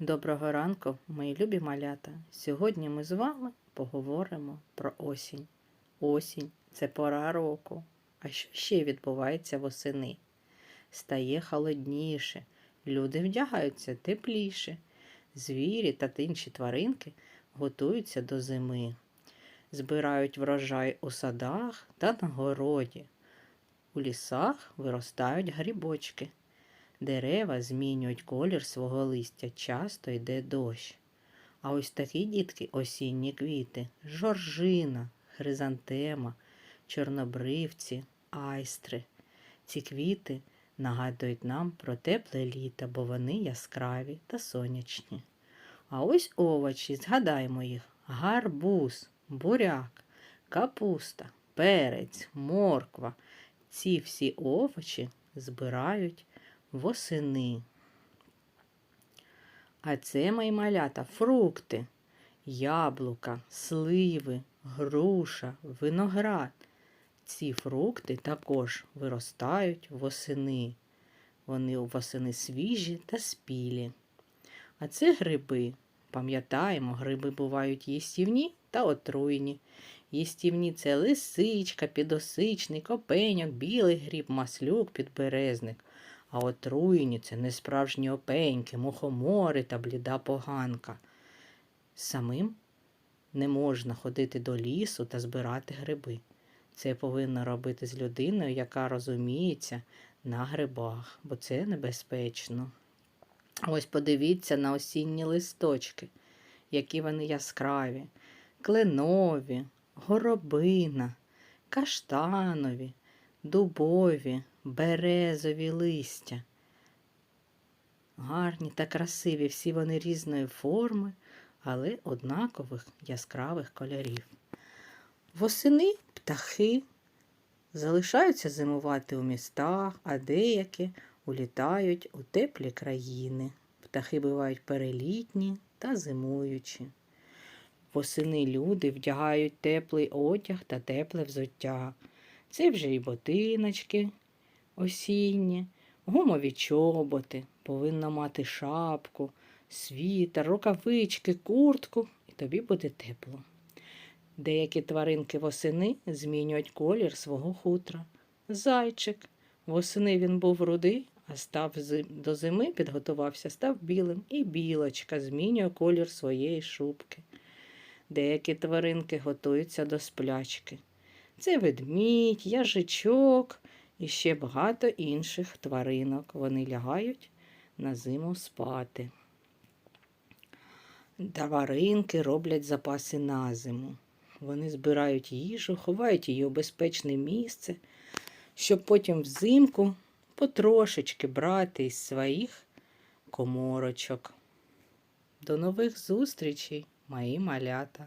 Доброго ранку, мої любі малята. Сьогодні ми з вами поговоримо про осінь. Осінь це пора року. А що ще відбувається восени? Стає холодніше, люди вдягаються тепліше. Звірі та інші тваринки готуються до зими. Збирають врожай у садах та на городі. У лісах виростають грибочки. Дерева змінюють колір свого листя, часто йде дощ. А ось такі дітки осінні квіти, жоржина, хризантема, чорнобривці, айстри. Ці квіти нагадують нам про тепле літо, бо вони яскраві та сонячні. А ось овочі, згадаймо їх: гарбуз, буряк, капуста, перець, морква. Ці всі овочі збирають восени. А це мої малята фрукти, яблука, сливи, груша, виноград. Ці фрукти також виростають восени. Вони восени свіжі та спілі. А це гриби. Пам'ятаємо, гриби бувають їстівні та отруйні. Їстівні це лисичка, підосичник, опеньок, білий гриб, маслюк, підберезник. А отруєні це несправжні опеньки, мухомори та бліда поганка. Самим не можна ходити до лісу та збирати гриби. Це повинно робити з людиною, яка розуміється на грибах, бо це небезпечно. Ось подивіться на осінні листочки, які вони яскраві, кленові, горобина, каштанові, дубові, березові листя. Гарні та красиві, всі вони різної форми, але однакових яскравих кольорів. Восени птахи залишаються зимувати у містах, а деякі улітають у теплі країни. Птахи бувають перелітні та зимуючі. Восени люди вдягають теплий одяг та тепле взуття. Це вже і ботиночки осінні, гумові чоботи, повинна мати шапку, світер, рукавички, куртку, і тобі буде тепло. Деякі тваринки восени змінюють колір свого хутра. Зайчик. Восени він був рудий, а став до зими підготувався, став білим, і білочка змінює колір своєї шубки. Деякі тваринки готуються до сплячки. Це ведмідь, яжичок і ще багато інших тваринок. Вони лягають на зиму спати. Тваринки роблять запаси на зиму. Вони збирають їжу, ховають її у безпечне місце, щоб потім взимку потрошечки брати із своїх коморочок. До нових зустрічей, мої малята!